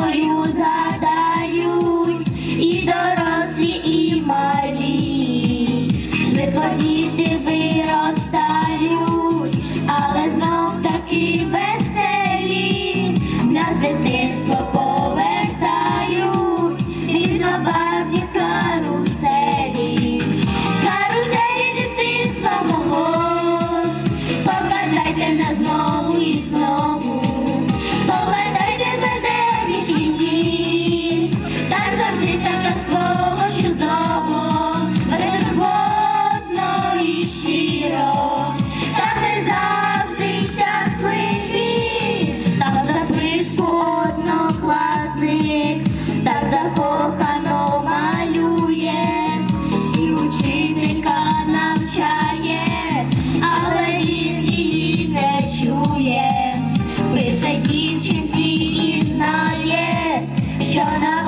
for you. закохано малює, і учителька навчає, але він її не чує, Ми дівчинці і знає, що на